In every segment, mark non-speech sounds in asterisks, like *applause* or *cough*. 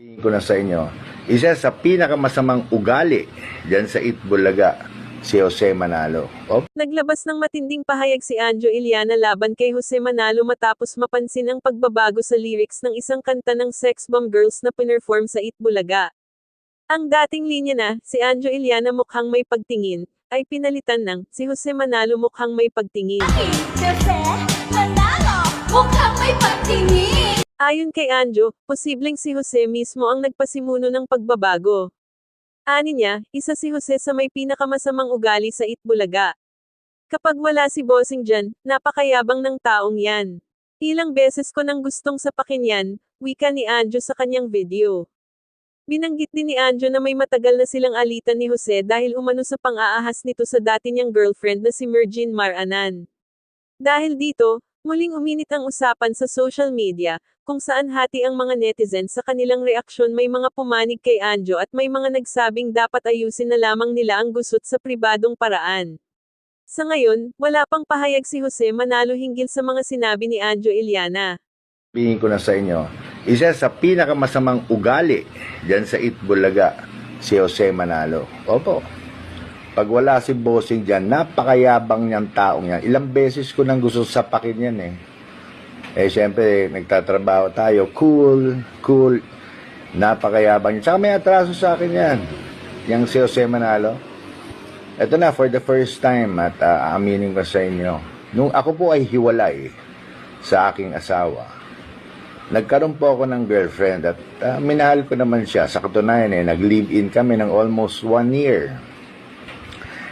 Sabihin ko na sa inyo, isa sa pinakamasamang ugali dyan sa Itbulaga, si Jose Manalo. O, Naglabas ng matinding pahayag si Anjo Iliana laban kay Jose Manalo matapos mapansin ang pagbabago sa lyrics ng isang kanta ng Sex Bomb Girls na pinerform sa Itbulaga. Ang dating linya na, si Anjo Iliana mukhang may pagtingin, ay pinalitan ng, si Jose Manalo mukhang may pagtingin. Kasi manalo, mukhang may pagtingin. Ayon kay Anjo, posibleng si Jose mismo ang nagpasimuno ng pagbabago. Ani niya, isa si Jose sa may pinakamasamang ugali sa Itbulaga. Kapag wala si Bossing dyan, napakayabang ng taong yan. Ilang beses ko nang gustong sapakin yan, wika ni Anjo sa kanyang video. Binanggit din ni Anjo na may matagal na silang alitan ni Jose dahil umano sa pang-aahas nito sa dati niyang girlfriend na si Mergin Maranan. Dahil dito, muling uminit ang usapan sa social media, kung saan hati ang mga netizens sa kanilang reaksyon may mga pumanig kay Anjo at may mga nagsabing dapat ayusin na lamang nila ang gusot sa pribadong paraan. Sa ngayon, wala pang pahayag si Jose Manalo hinggil sa mga sinabi ni Anjo Iliana. sabihin ko na sa inyo, isa sa pinakamasamang ugali dyan sa Itbulaga, si Jose Manalo. Opo. Pag wala si Bossing dyan, napakayabang niyang taong yan. Ilang beses ko nang gusto sapakin yan eh. Eh, siyempre, nagtatrabaho tayo. Cool, cool. Napakayabang niya. Tsaka may atraso sa akin yan. Yang si Jose Manalo. Ito na, for the first time, at ah, aaminin ko sa inyo, nung ako po ay hiwalay sa aking asawa, nagkaroon po ako ng girlfriend at ah, minahal ko naman siya. Sa katunayan eh, nag-live-in kami ng almost one year.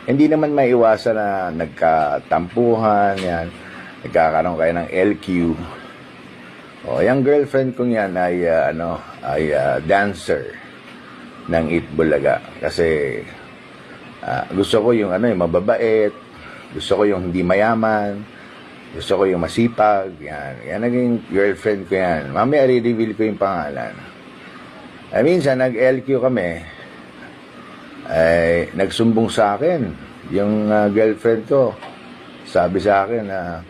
Hindi naman maiwasan na nagkatampuhan, yan. Nagkakaroon kayo ng LQ. O, yung girlfriend kong yan ay, ah, ano, ay ah, dancer ng Itbulaga. Kasi ah, gusto ko yung ano, yung mababait. Gusto ko yung hindi mayaman. Gusto ko yung masipag. Yan. Yan naging girlfriend ko yan. Mamaya re-reveal ko yung pangalan. Ay minsan, nag-LQ kami. Ay, nagsumbong sa akin. Yung ah, girlfriend ko. Sabi sa akin na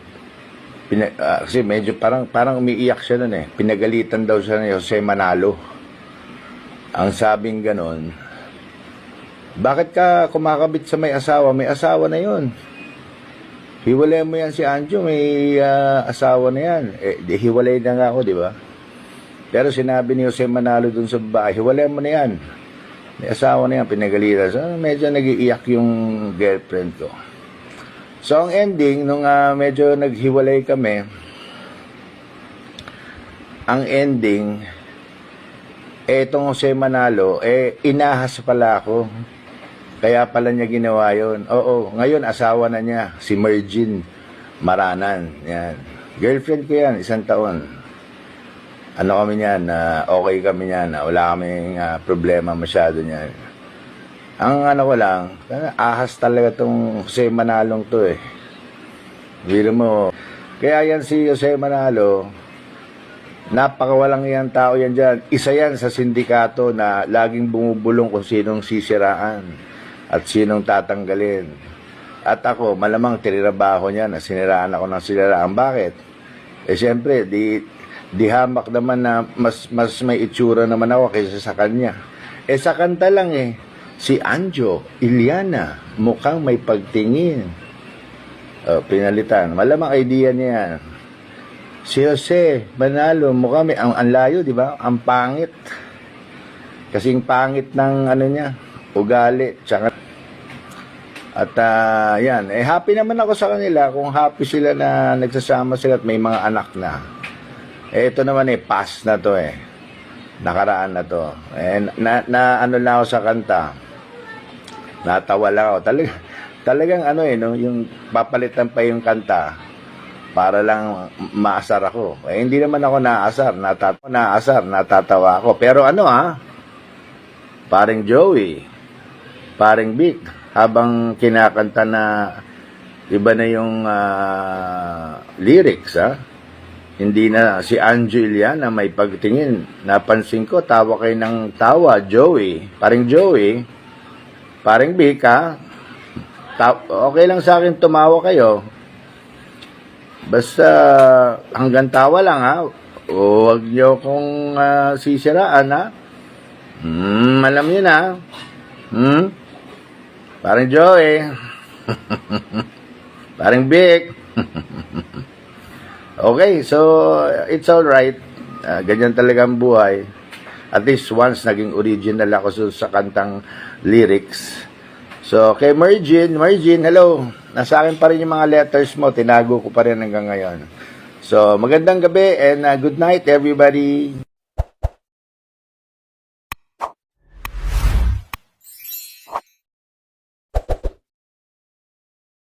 pina- ah, kasi medyo parang parang umiiyak siya noon eh. Pinagalitan daw siya ni Jose Manalo. Ang sabing ganon, bakit ka kumakabit sa may asawa? May asawa na yon. Hiwalay mo yan si Anjo, may ah, asawa na yan. Eh, hiwalay na nga ako, di ba? Pero sinabi ni Jose Manalo dun sa babae, hiwalay mo na yan. May asawa na yan, pinagalitan. So, medyo nagiiyak yung girlfriend ko. So, ang ending, nung ah, medyo naghiwalay kami, ang ending, eh, itong Jose Manalo, eh, inahas pala ako. Kaya pala niya ginawa yon. Oo, ngayon asawa na niya, si Mergin Maranan. Yan. Girlfriend ko yan, isang taon. Ano kami niyan, na okay kami niyan, na wala kaming ah, problema masyado niyan. Ang ano ko lang, ahas talaga tong Jose Manalong to eh. Biro mo. Kaya yan si Jose Manalo, napakawalang yan tao yan dyan. Isa yan sa sindikato na laging bumubulong kung sinong sisiraan at sinong tatanggalin. At ako, malamang tinirabaho niya na siniraan ako ng siniraan. Bakit? Eh siyempre, di, di hamak naman na mas, mas may itsura naman ako kaysa sa kanya. Eh sa kanta lang eh, si Anjo, Iliana, mukhang may pagtingin. Oh, pinalitan. Malamang idea niya yan. Si Jose Manalo, mukha may, ang, ang layo, di ba? Ang pangit. Kasing pangit ng ano niya, ugali, tsaka at ah, yan, eh happy naman ako sa kanila kung happy sila na nagsasama sila at may mga anak na. Eh ito naman eh, pass na to eh. Nakaraan na to. Eh, na, na ano na ako sa kanta. Natawa lang ako. Talaga, *laughs* talagang ano eh, no, yung papalitan pa yung kanta para lang maasar ako. Eh, hindi naman ako naasar, natatawa, naasar, natatawa ako. Pero ano ha, paring Joey, paring Vic, habang kinakanta na iba na yung ah, lyrics ha, hindi na si Anjo Iliana may pagtingin. Napansin ko, tawa kayo ng tawa, Joey. Paring Joey, paring ha, ta- okay lang sa akin tumawa kayo. Basta hanggang tawa lang ha. Huwag niyo kong ah, sisiraan ha. Hmm, alam niyo na. Hmm? Parang Joey. *laughs* Parang Vic. *laughs* okay, so it's all right. Ah, ganyan talaga ang buhay. At least once naging original ako sa, kantang lyrics. So, kay Mergin, Mergin, hello. Nasa akin pa rin yung mga letters mo. Tinago ko pa rin hanggang ngayon. So, magandang gabi and ah, good night everybody.